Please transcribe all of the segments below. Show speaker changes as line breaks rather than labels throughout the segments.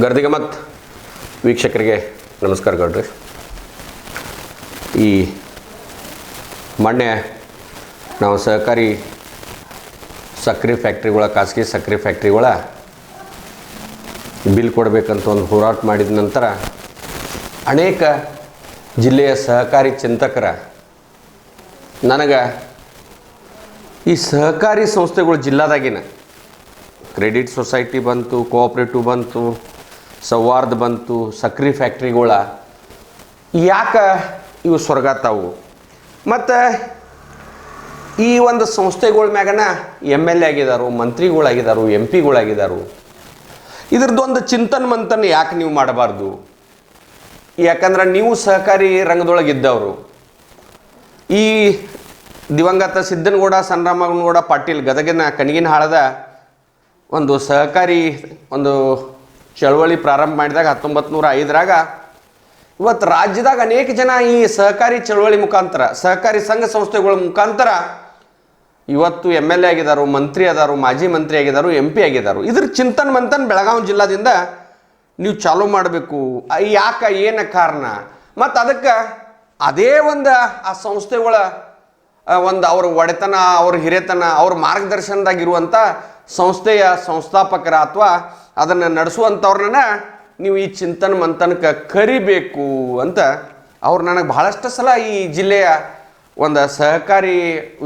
ಗರ್ದಿಗಮತ್ ವೀಕ್ಷಕರಿಗೆ ನಮಸ್ಕಾರ ಗೌಡ್ರಿ. ಈ ಮೊನ್ನೆ ನಾವು ಸಹಕಾರಿ ಸಕ್ಕರೆ ಫ್ಯಾಕ್ಟ್ರಿಗಳ, ಖಾಸಗಿ ಸಕ್ಕರೆ ಫ್ಯಾಕ್ಟ್ರಿಗಳ ಬಿಲ್ ಕೊಡಬೇಕಂತ ಒಂದು ಹೋರಾಟ ಮಾಡಿದ ನಂತರ ಅನೇಕ ಜಿಲ್ಲೆಯ ಸಹಕಾರಿ ಚಿಂತಕರ ನನಗೆ ಈ ಸಹಕಾರಿ ಸಂಸ್ಥೆಗಳು ಜಿಲ್ಲಾದಾಗಿನ ಕ್ರೆಡಿಟ್ ಸೊಸೈಟಿ ಬಂತು, ಕೋಆಪ್ರೇಟಿವ್ ಬಂತು ಸೌಹಾರ್ದ ಬಂತು, ಸಕ್ರಿ ಫ್ಯಾಕ್ಟ್ರಿಗಳ. ಯಾಕೆ ಇವು ಸ್ವರ್ಗಾತಾವು ಮತ್ತು ಈ ಒಂದು ಸಂಸ್ಥೆಗಳ ಮ್ಯಾಗನ ಎಂ ಎಲ್ ಎ ಆಗಿದ್ದಾರು ಮಂತ್ರಿಗಳಾಗಿದ್ದಾರು ಎಂ ಪಿಗಳಾಗಿದ್ದಾರು ಇದ್ರದ್ದೊಂದು ಚಿಂತನ್ ಮಂಥನ್ ಯಾಕೆ ನೀವು ಮಾಡಬಾರ್ದು? ಯಾಕಂದ್ರೆ ನೀವು ಸಹಕಾರಿ ರಂಗದೊಳಗಿದ್ದವರು. ಈ ದಿವಂಗತ ಸಿದ್ದನಗೌಡ ಸಣ್ಣರಾಮಗೌಡ ಪಾಟೀಲ್ ಗದಗಿನ ಕಣಗಿನ ಹಾಳದ ಒಂದು ಸಹಕಾರಿ ಒಂದು ಚಳವಳಿ ಪ್ರಾರಂಭ ಮಾಡಿದಾಗ ಹತ್ತೊಂಬತ್ತು ನೂರ ಐದರಾಗ ಇವತ್ತು ರಾಜ್ಯದಾಗ ಅನೇಕ ಜನ ಈ ಸಹಕಾರಿ ಚಳವಳಿ ಮುಖಾಂತರ, ಸಹಕಾರಿ ಸಂಘ ಸಂಸ್ಥೆಗಳ ಮುಖಾಂತರ ಇವತ್ತು ಎಂ ಎಲ್ ಎ ಆಗಿದ್ದಾರೆ ಮಂತ್ರಿ ಅದಾರು, ಮಾಜಿ ಮಂತ್ರಿ ಆಗಿದ್ದಾರೆ ಎಂ ಪಿ ಆಗಿದ್ದಾರೆ ಇದ್ರ ಚಿಂತನ್ ಮಂತನ್ ಬೆಳಗಾವಿ ಜಿಲ್ಲಾದಿಂದ ನೀವು ಚಾಲೂ ಮಾಡಬೇಕು. ಯಾಕೆ, ಏನು ಕಾರಣ? ಮತ್ತು ಅದಕ್ಕೆ ಅದೇ ಒಂದು ಆ ಸಂಸ್ಥೆಗಳ ಒಂದು ಅವ್ರ ಒಡೆತನ, ಅವ್ರ ಹಿರೇತನ, ಅವ್ರ ಮಾರ್ಗದರ್ಶನದಾಗಿರುವಂಥ ಸಂಸ್ಥೆಯ ಸಂಸ್ಥಾಪಕರ ಅಥವಾ ಅದನ್ನು ನಡೆಸುವಂಥವ್ರನ್ನ ನೀವು ಈ ಚಿಂತನ ಮಂಥನಕ್ಕೆ ಕರಿಬೇಕು ಅಂತ ಅವ್ರು ನನಗೆ ಬಹಳಷ್ಟು ಸಲ ಈ ಜಿಲ್ಲೆಯ ಒಂದು ಸಹಕಾರಿ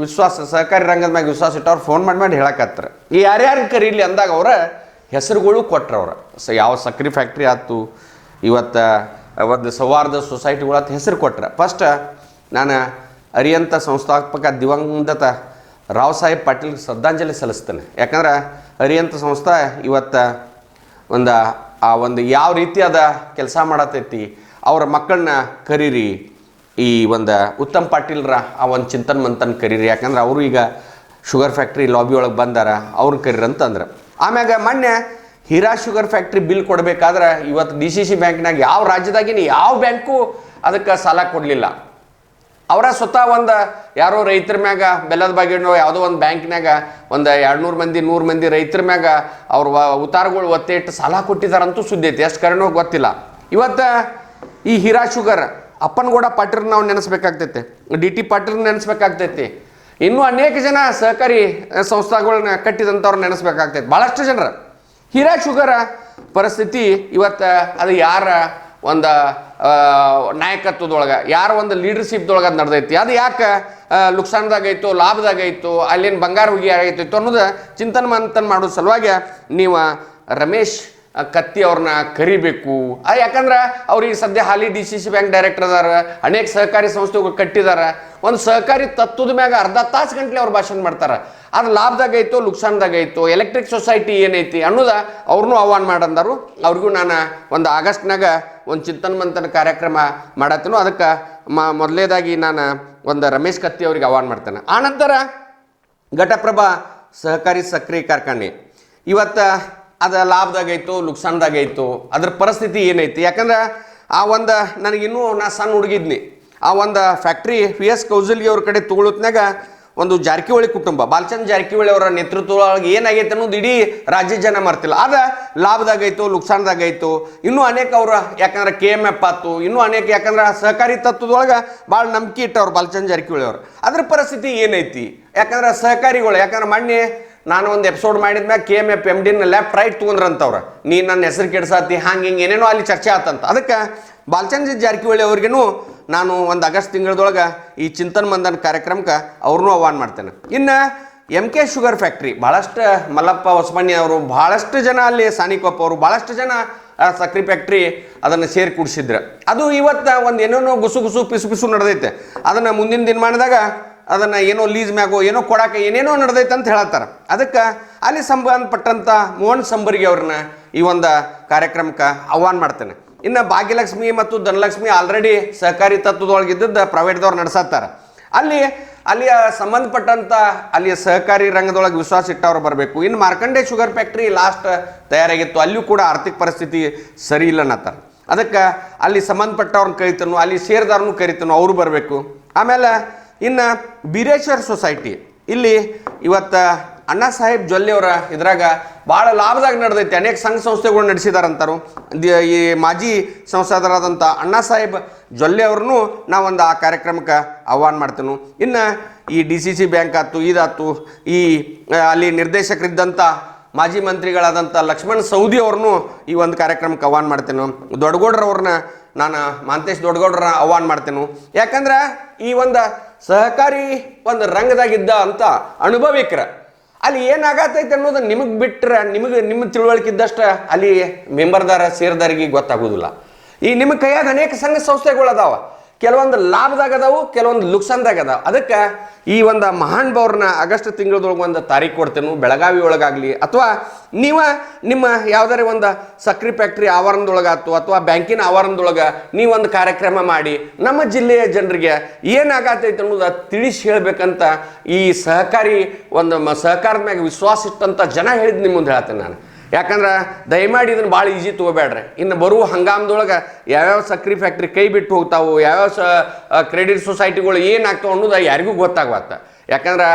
ವಿಶ್ವಾಸ, ಸಹಕಾರಿ ರಂಗದ ಮ್ಯಾಗ ವಿಶ್ವಾಸ ಇಟ್ಟವ್ರು ಫೋನ್ ಮಾಡಿ ಮಾಡಿ ಹೇಳಕತ್ರ ಈ ಯಾರ್ಯಾರು ಕರೀಲಿ ಅಂದಾಗ ಅವರ ಹೆಸರುಗಳು ಕೊಟ್ರು ಅವ್ರು. ಸ ಯಾವ ಸಕ್ರೆ ಫ್ಯಾಕ್ಟ್ರಿ ಆಯ್ತು, ಇವತ್ತು ಒಂದು ಸೌಹಾರ್ದ ಸೊಸೈಟಿಗಳ ಹೆಸರು ಕೊಟ್ರೆ. ಫಸ್ಟ್ ನಾನು ಅರಿಯಂತ ಸಂಸ್ಥಾಪಕ ದಿವಂಗತ ರಾವ್ ಸಾಹೇಬ್ ಪಾಟೀಲ್ಗೆ ಶ್ರದ್ಧಾಂಜಲಿ ಸಲ್ಲಿಸ್ತೇನೆ. ಯಾಕಂದ್ರೆ ಅರಿಯಂತ ಸಂಸ್ಥಾ ಇವತ್ತು ಒಂದು, ಆ ಒಂದು ಯಾವ ರೀತಿಯಾದ ಕೆಲಸ ಮಾಡತೈತಿ, ಅವರ ಮಕ್ಕಳನ್ನ ಕರೀರಿ. ಈ ಒಂದು ಉತ್ತಮ್ ಪಾಟೀಲ್ರ ಆ ಒಂದು ಚಿಂತನ್ ಮಂತನ್ ಕರೀರಿ. ಯಾಕಂದ್ರೆ ಅವರು ಈಗ ಶುಗರ್ ಫ್ಯಾಕ್ಟ್ರಿ ಲಾಬಿ ಒಳಗೆ ಬಂದಾರ ಅವ್ರನ್ನ ಕರೀರಿ ಅಂತಂದ್ರೆ ಆಮ್ಯಾಗ ಮೊನ್ನೆ ಹೀರಾ ಶುಗರ್ ಫ್ಯಾಕ್ಟ್ರಿ ಬಿಲ್ ಕೊಡಬೇಕಾದ್ರೆ ಇವತ್ತು ಡಿ ಸಿ ಸಿ ಬ್ಯಾಂಕ್ನಾಗ ಯಾವ ರಾಜ್ಯದಾಗಿನ ಯಾವ ಬ್ಯಾಂಕು ಅದಕ್ಕೆ ಸಾಲ ಕೊಡಲಿಲ್ಲ. ಅವರ ಸ್ವತಃ ಒಂದು ಯಾರೋ ರೈತರ ಮ್ಯಾಗ, ಬೆಲ್ಲದ ಬಾಗಿಣ್ಣು ಯಾವುದೋ ಒಂದು ಬ್ಯಾಂಕ್ನಾಗ ಒಂದು ಎರಡು ನೂರು ಮಂದಿ ನೂರು ಮಂದಿ ರೈತರ ಮ್ಯಾಗ ಅವ್ರ ಉತ್ತಾರಗಳು ಒತ್ತೆ ಇಟ್ಟು ಸಾಲ ಕೊಟ್ಟಿದ್ದಾರಂತೂ ಸುದ್ದಿ ಐತಿ. ಎಷ್ಟು ಕರೆನೋ ಗೊತ್ತಿಲ್ಲ. ಇವತ್ತು ಈ ಹೀರಾ ಶುಗರ್, ಅಪ್ಪನಗೌಡ ಪಾಟೀಲ್ ನಾವು ನೆನೆಸ್ಬೇಕಾಗ್ತೈತೆ. ಡಿ ಟಿ ಪಾಟೀಲ್ ನೆನೆಸ್ಬೇಕಾಗ್ತೈತಿ. ಇನ್ನೂ ಅನೇಕ ಜನ ಸಹಕಾರಿ ಸಂಸ್ಥೆಗಳನ್ನ ಕಟ್ಟಿದಂಥವ್ರು ನೆನೆಸ್ಬೇಕಾಗ್ತೈತಿ. ಭಾಳಷ್ಟು ಜನರು. ಹೀರಾ ಶುಗರ ಪರಿಸ್ಥಿತಿ ಇವತ್ತು, ಅದು ಯಾರ ಒಂದು ನಾಯಕತ್ವದೊಳಗೆ, ಯಾರ ಒಂದು ಲೀಡರ್ಶಿಪ್ದೊಳಗೆ ಅದು ನಡೆದೈತಿ. ಅದು ಯಾಕೆ ಲುಕ್ಸಾನ್ದಾಗೈತು ಲಾಭದಾಗೈತು, ಅಲ್ಲಿನ ಬಂಗಾರ ಹುಗಿ ಆಗೈತಿತ್ತು ಅನ್ನೋದು ಚಿಂತನ ಮಂಥನ ಮಾಡೋ ಸಲುವಾಗಿ ನೀವು ರಮೇಶ್ ಕತ್ತಿ ಅವ್ರನ್ನ ಕರಿಬೇಕು. ಯಾಕಂದ್ರೆ ಅವ್ರಿಗೆ ಸದ್ಯ ಹಾಲಿ D C C bank director ಅದಾರ, ಅನೇಕ ಸಹಕಾರಿ ಸಂಸ್ಥೆಗಳು ಕಟ್ಟಿದಾರ. ಒಂದು ಸಹಕಾರಿ ತತ್ವದ ಮ್ಯಾಗ ಅರ್ಧ ತಾಸು ಗಂಟ್ಲೆ ಅವ್ರು ಭಾಷಣ ಮಾಡ್ತಾರೆ. ಅದು ಲಾಭದಾಗೈತೋ ಲುಕ್ಸಾನ್ದಾಗೈತು ಎಲೆಕ್ಟ್ರಿಕ್ ಸೊಸೈಟಿ ಏನೈತಿ ಅನ್ನೋದ ಅವ್ರನ್ನೂ ಆಹ್ವಾನ ಮಾಡಂದರು. ಅವ್ರಿಗೂ ನಾನು ಒಂದು ಆಗಸ್ಟ್ನಾಗ ಒಂದು ಚಿಂತನ ಮಂಥನ ಕಾರ್ಯಕ್ರಮ ಮಾಡತ್ತೇನೋ. ಅದಕ್ಕೆ ಮ, ಮೊದಲೇದಾಗಿ ನಾನು ಒಂದು ರಮೇಶ್ ಕತ್ತಿ ಅವ್ರಿಗೆ ಆಹ್ವಾನ ಮಾಡ್ತೇನೆ. ಆನಂತರ ಘಟಪ್ರಭಾ ಸಹಕಾರಿ ಸಕ್ರಿಯ ಕಾರ್ಖಾನೆ. ಇವತ್ತು ಅದು ಲಾಭದಾಗೈತು ನುಕ್ಸಾನ್ದಾಗೈತು ಅದ್ರ ಪರಿಸ್ಥಿತಿ ಏನೈತಿ? ಯಾಕಂದ್ರೆ ಆ ಒಂದು ನನಗಿನ್ನೂ ನಾ ಸಣ್ಣ ಹುಡುಗಿದ್ನಿ. ಆ ಒಂದು ಫ್ಯಾಕ್ಟ್ರಿ ವಿ ಎಸ್ ಕೌಸಲ್ಗಿ ಅವ್ರ ಕಡೆ ತಗೊಳತ್ನಾಗ ಒಂದು ಜಾರಕಿಹೊಳಿ ಕುಟುಂಬ ಬಾಲಚಂದ್ ಜಾರಕಿಹೊಳಿ ಅವರ ನೇತೃತ್ವದೊಳಗೆ ಏನಾಗೈತೆ ಅನ್ನೋದು ಇಡೀ ರಾಜ್ಯ ಜನ ಮರ್ತಿಲ್ಲ. ಅದ ಲಾಭದಾಗೈತು ನುಕ್ಸಾನ್ದಾಗೈತು ಇನ್ನೂ ಅನೇಕ ಅವರ, ಯಾಕಂದ್ರೆ ಕೆ ಎಂ ಎಫ್ ಆತು, ಇನ್ನೂ ಅನೇಕ ಯಾಕಂದ್ರೆ ಸಹಕಾರಿ ತತ್ವದೊಳಗೆ ಭಾಳ ನಂಬಿಕೆ ಇಟ್ಟವ್ರು ಬಾಲಚಂದ್ ಜಾರಕಿಹೊಳಿ ಅವರು. ಅದ್ರ ಪರಿಸ್ಥಿತಿ ಏನೈತಿ? ಯಾಕಂದ್ರೆ ಸಹಕಾರಿಗಳು, ಯಾಕಂದ್ರೆ ಮೊನ್ನೆ ನಾನು ಒಂದು ಎಪಿಸೋಡ್ ಮಾಡಿದ್ಮ್ಯಾಗ ಕೆ ಎಂ ಎಫ್ ಎಂ ಡಿನ ಲೆಫ್ಟ್ ರೈಟ್ ತೊಗೊಂಡ್ರಂತವ್ರು. ನೀ ನನ್ನ ಹೆಸರು ಕೆಡ್ಸಾತಿ, ಹಂಗೆ ಹಿಂಗೆ ಏನೇನೋ ಅಲ್ಲಿ ಚರ್ಚೆ ಆತಂತ. ಅದಕ್ಕೆ ಬಾಲಚಂದ್ರ ಜಾರಕಿಹೊಳಿ ಅವ್ರಿಗೂ ನಾನು ಒಂದು ಆಗಸ್ಟ್ ತಿಂಗಳದೊಳಗೆ ಈ ಚಿಂತನ್ ಮಂದನ್ ಕಾರ್ಯಕ್ರಮಕ್ಕೆ ಅವ್ರನ್ನೂ ಆಹ್ವಾನ ಮಾಡ್ತೇನೆ. ಇನ್ನು ಎಂ ಕೆ ಶುಗರ್ ಫ್ಯಾಕ್ಟ್ರಿ ಭಾಳಷ್ಟು ಮಲ್ಲಪ್ಪ ಹೊಸಮಣ್ಣಿ ಅವರು ಭಾಳಷ್ಟು ಜನ ಅಲ್ಲಿ ಸಾನಿಕೊಪ್ಪ ಅವರು ಭಾಳಷ್ಟು ಜನ ಸಕ್ರೆ ಫ್ಯಾಕ್ಟ್ರಿ ಅದನ್ನು ಸೇರಿ ಕುಡಿಸಿದ್ರು. ಅದು ಇವತ್ತು ಒಂದು ಏನೇನೋ ಗುಸು ಗುಸು, ಪಿಸು ಪಿಸು ನಡೆದೈತೆ. ಅದನ್ನು ಮುಂದಿನ ದಿನಮಾನದಾಗ ಅದನ್ನು ಏನೋ ಲೀಸ್ ಮ್ಯಾಗೋ, ಏನೋ ಕೊಡಕ್ಕೆ ಏನೇನೋ ನಡೆದೈತೆ ಅಂತ ಹೇಳತ್ತಾರ. ಅದಕ್ಕೆ ಅಲ್ಲಿ ಸಂಬಂಧಪಟ್ಟಂಥ ಮೋಹನ್ ಸಂಬರ್ಗಿ ಅವ್ರನ್ನ ಈ ಒಂದು ಕಾರ್ಯಕ್ರಮಕ್ಕೆ ಆಹ್ವಾನ ಮಾಡ್ತೇನೆ. ಇನ್ನು ಭಾಗ್ಯಲಕ್ಷ್ಮಿ ಮತ್ತು ಧನಲಕ್ಷ್ಮಿ ಆಲ್ರೆಡಿ ಸಹಕಾರಿ ತತ್ವದೊಳಗೆ ಇದ್ದದ್ದು ಪ್ರೈವೇಟ್ದವ್ರು ನಡೆಸತ್ತಾರ. ಅಲ್ಲಿ, ಅಲ್ಲಿಯ ಸಂಬಂಧಪಟ್ಟಂಥ ಅಲ್ಲಿಯ ಸಹಕಾರಿ ರಂಗದೊಳಗೆ ವಿಶ್ವಾಸ ಇಟ್ಟವ್ರು ಬರಬೇಕು. ಇನ್ನು ಮಾರ್ಕಂಡೆ ಶುಗರ್ ಫ್ಯಾಕ್ಟ್ರಿ ಲಾಸ್ಟ್ ತಯಾರಾಗಿತ್ತು. ಅಲ್ಲಿಯೂ ಕೂಡ ಆರ್ಥಿಕ ಪರಿಸ್ಥಿತಿ ಸರಿ ಇಲ್ಲ ಅನ್ನತ್ತಾರೆ. ಅದಕ್ಕೆ ಅಲ್ಲಿ ಸಂಬಂಧಪಟ್ಟವ್ರನ್ನ ಕರಿತನು, ಅಲ್ಲಿ ಸೇರಿದವ್ರನ್ನೂ ಕರಿತನು, ಅವರು ಬರಬೇಕು. ಆಮೇಲೆ ಇನ್ನು ಬೀರೇಶ್ವರ್ ಸೊಸೈಟಿ. ಇಲ್ಲಿ ಇವತ್ತು ಅಣ್ಣಾ ಸಾಹೇಬ್ ಜೊಲ್ಲೆಯವರ ಇದ್ರಾಗ ಭಾಳ ಲಾಭದಾಗ ನಡೆದೈತಿ. ಅನೇಕ ಸಂಘ ಸಂಸ್ಥೆಗಳು ನಡೆಸಿದಾರಂತಾರು. ಈ ಮಾಜಿ ಸಂಸದರಾದಂಥ ಅಣ್ಣಾ ಸಾಹೇಬ್ ಜೊಲ್ಲೆ ನಾವೊಂದು ಆ ಕಾರ್ಯಕ್ರಮಕ್ಕೆ ಆಹ್ವಾನ ಮಾಡ್ತೇನೆ. ಇನ್ನು ಈ ಡಿ ಸಿ ಸಿ ಬ್ಯಾಂಕ್ ಆಯ್ತು, ಇದಾಯ್ತು, ಈ ಅಲ್ಲಿ ನಿರ್ದೇಶಕರಿದ್ದಂಥ ಮಾಜಿ ಮಂತ್ರಿಗಳಾದಂಥ ಲಕ್ಷ್ಮಣ್ ಸೌದಿ ಅವ್ರನ್ನೂ ಈ ಒಂದು ಕಾರ್ಯಕ್ರಮಕ್ಕೆ ಆಹ್ವಾನ ಮಾಡ್ತೇನೆ. ದೊಡ್ಡಗೌಡ್ರವ್ರನ್ನ ನಾನು ಮಾಂತೇಶ್ ದೊಡ್ಡಗೌಡ್ರನ್ನ ಆಹ್ವಾನ ಮಾಡ್ತೇನೆ. ಯಾಕಂದ್ರೆ ಈ ಒಂದು ಸಹಕಾರಿ ಒಂದು ರಂಗದಾಗಿದ್ದ ಅಂತ ಅನುಭವಿಕರ. ಅಲ್ಲಿ ಏನಾಗತೈತೆ ಅನ್ನೋದು ನಿಮಗೆ ಬಿಟ್ಟರೆ ನಿಮಗೆ ನಿಮ್ಮ ತಿಳುವಳಿಕೆ ಇದ್ದಷ್ಟ ಅಲ್ಲಿ ಮೆಂಬರ್ದಾರ, ಸೇರ್ದಾರಿಗೆ ಗೊತ್ತಾಗೋದಿಲ್ಲ. ಈ ನಿಮ್ಮ ಕೈಯಾಗ ಅನೇಕ ಸಂಘ ಸಂಸ್ಥೆಗಳು ಅದಾವ. ಕೆಲವೊಂದು ಲಾಭದಾಗ ಅದಾವು, ಕೆಲವೊಂದು ಲುಕ್ಸಾನ್ದಾಗ ಅದಾವ. ಅದಕ್ಕೆ ಈ ಒಂದು ಮಹಾನ್ ಬವ್ರನ್ನ ಆಗಸ್ಟ್ ತಿಂಗಳದೊಳಗೆ ಒಂದು ತಾರೀಕು ಕೊಡ್ತೇನೆ, ಬೆಳಗಾವಿ ಒಳಗಾಗಲಿ. ಅಥವಾ ನೀವು ನಿಮ್ಮ ಯಾವ್ದಾರ ಒಂದು ಸಕ್ರೆ ಫ್ಯಾಕ್ಟ್ರಿ ಆವರಣದೊಳಗಾಯ್ತು ಅಥವಾ ಬ್ಯಾಂಕಿನ ಆವರಣದೊಳಗೆ ನೀವೊಂದು ಕಾರ್ಯಕ್ರಮ ಮಾಡಿ, ನಮ್ಮ ಜಿಲ್ಲೆಯ ಜನರಿಗೆ ಏನಾಗತೈತೆ ಅನ್ನೋದು ತಿಳಿಸಿ ಹೇಳಬೇಕಂತ ಈ ಸಹಕಾರಿ, ಒಂದು ಸಹಕಾರದ ಮ್ಯಾಗ ವಿಶ್ವಾಸ ಇಟ್ಟಂಥ ಜನ ಹೇಳಿದ್ ನಿಮ್ಮ ಮುಂದೆ ಹೇಳ್ತೇನೆ ನಾನು. ಯಾಕಂದ್ರೆ ದಯಮಾಡಿ ಇದನ್ನು ಭಾಳ ಈಜಿ ತೊಗೋಬೇಡ್ರಿ. ಇನ್ನು ಬರುವ ಹಂಗಾಮದೊಳಗೆ ಯಾವ್ಯಾವ ಸಕ್ರಿ ಫ್ಯಾಕ್ಟ್ರಿ ಕೈ ಬಿಟ್ಟು ಹೋಗ್ತಾವು, ಯಾವ್ಯಾವ ಸ ಕ್ರೆಡಿಟ್ ಸೊಸೈಟಿಗಳು ಏನಾಗ್ತಾವೆ ಅನ್ನೋದು ಯಾರಿಗೂ ಗೊತ್ತಾಗುತ್ತೆ ಯಾಕಂದ್ರೆ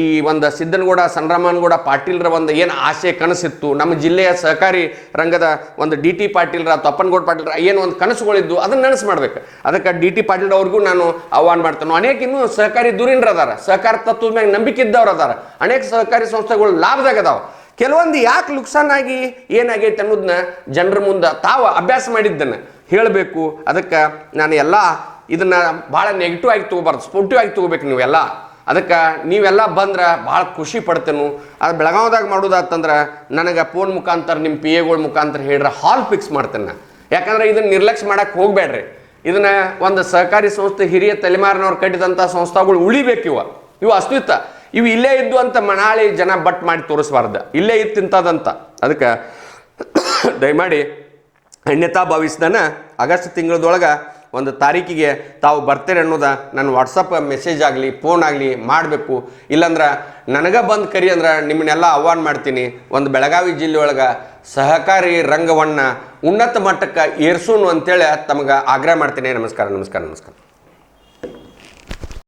ಈ ಒಂದು ಸಿದ್ದನಗೌಡ ಸನ್ರಾಮನಗೌಡ ಪಾಟೀಲ್ರ ಒಂದು ಏನು ಆಸೆ ಕನಸಿತ್ತು, ನಮ್ಮ ಜಿಲ್ಲೆಯ ಸಹಕಾರಿ ರಂಗದ ಒಂದು ಡಿ ಟಿ ಪಾಟೀಲ್ರ, ತಪ್ಪನಗೌಡ ಪಾಟೀಲ್ರ ಏನು ಒಂದು ಕನಸುಗಳಿದ್ದು ಅದನ್ನ ನನಸು ಮಾಡ್ಬೇಕು. ಅದಕ್ಕೆ ಡಿ ಟಿ ಪಾಟೀಲ್ ಅವ್ರಿಗೂ ನಾನು ಆಹ್ವಾನ ಮಾಡ್ತೇನೆ. ಅನೇಕ ಇನ್ನೂ ಸಹಕಾರಿ ದುರಿನ್ರ ಅದಾರ ಸಹಕಾರ ತತ್ವದ ಮ್ಯಾಗ ನಂಬಿಕೆ ಇದ್ದವ್ರು ಅದಾರ ಅನೇಕ ಸಹಕಾರಿ ಸಂಸ್ಥೆಗಳು ಲಾಭದಾಗ ಅದಾವ. ಕೆಲವೊಂದು ಯಾಕೆ ನುಕ್ಸಾನ್ ಆಗಿ ಏನಾಗೈತೆ ಅನ್ನೋದನ್ನ ಜನರ ಮುಂದೆ ತಾವು ಅಭ್ಯಾಸ ಮಾಡಿದ್ದನ್ನು ಹೇಳಬೇಕು. ಅದಕ್ಕೆ ನಾನು ಎಲ್ಲ ಇದನ್ನು ಭಾಳ ನೆಗೆಟಿವ್ ಆಗಿ ತೊಗೋಬಾರ್ದು ಸ್ಪೋರ್ಟಿವ್ ಆಗಿ ತೊಗೋಬೇಕು ನೀವೆಲ್ಲ. ಅದಕ್ಕೆ ನೀವೆಲ್ಲ ಬಂದ್ರೆ ಭಾಳ ಖುಷಿ ಪಡ್ತೇನೆ. ಅದು ಬೆಳಗಾವ್ದಾಗ ಮಾಡೋದಾತಂದ್ರೆ ನನಗೆ ಫೋನ್ ಮುಖಾಂತರ ನಿಮ್ಮ ಪಿ ಎಗಳ ಮುಖಾಂತರ ಹೇಳ್ರೆ ಹಾಲ್ ಫಿಕ್ಸ್ ಮಾಡ್ತೇನೆ ನಾನು ಯಾಕಂದ್ರೆ ಇದನ್ನು ನಿರ್ಲಕ್ಷ್ಯ ಮಾಡಕ್ಕೆ ಹೋಗಬೇಡ್ರಿ ಇದನ್ನು ಒಂದು ಸಹಕಾರಿ ಸಂಸ್ಥೆ ಹಿರಿಯ ತಲೆಮಾರಿನವ್ರು ಕಟ್ಟಿದಂಥ ಸಂಸ್ಥೆಗಳು ಉಳಿಬೇಕು ಇವ. ಇವು ಅಸ್ತಿತ್ವ. ಇವು ಇಲ್ಲೇ ಇದ್ದು ಅಂತ ಮನಾಳಿ ಜನ ಬಟ್ ಮಾಡಿ ತೋರಿಸ್ಬಾರ್ದು. ಇಲ್ಲೇ ಇತ್ತಿಂತದಂತ ಅದಕ್ಕೆ ದಯಮಾಡಿ ಅನ್ಯತಾ ಭಾವಿಸ್ದಾನ ಆಗಸ್ಟ್ ತಿಂಗಳದೊಳಗೆ ಒಂದು ತಾರೀಕಿಗೆ ತಾವು ಬರ್ತೀರಿ ಅನ್ನೋದು ನನ್ನ ವಾಟ್ಸಪ್ ಮೆಸೇಜ್ ಆಗಲಿ, ಫೋನ್ ಆಗಲಿ ಮಾಡಬೇಕು. ಇಲ್ಲಾಂದ್ರೆ ನನಗೆ ಬಂದು ಕರಿ ಅಂದ್ರೆ ನಿಮ್ಮನ್ನೆಲ್ಲ ಆಹ್ವಾನ ಮಾಡ್ತೀನಿ. ಒಂದು ಬೆಳಗಾವಿ ಜಿಲ್ಲೆಯೊಳಗೆ ಸಹಕಾರಿ ರಂಗವನ್ನು ಉನ್ನತ ಮಟ್ಟಕ್ಕೆ ಏರ್ಸೋನು ಅಂತೇಳಿ ತಮಗೆ ಆಗ್ರಹ ಮಾಡ್ತೀನಿ. ನಮಸ್ಕಾರ ನಮಸ್ಕಾರ ನಮಸ್ಕಾರ.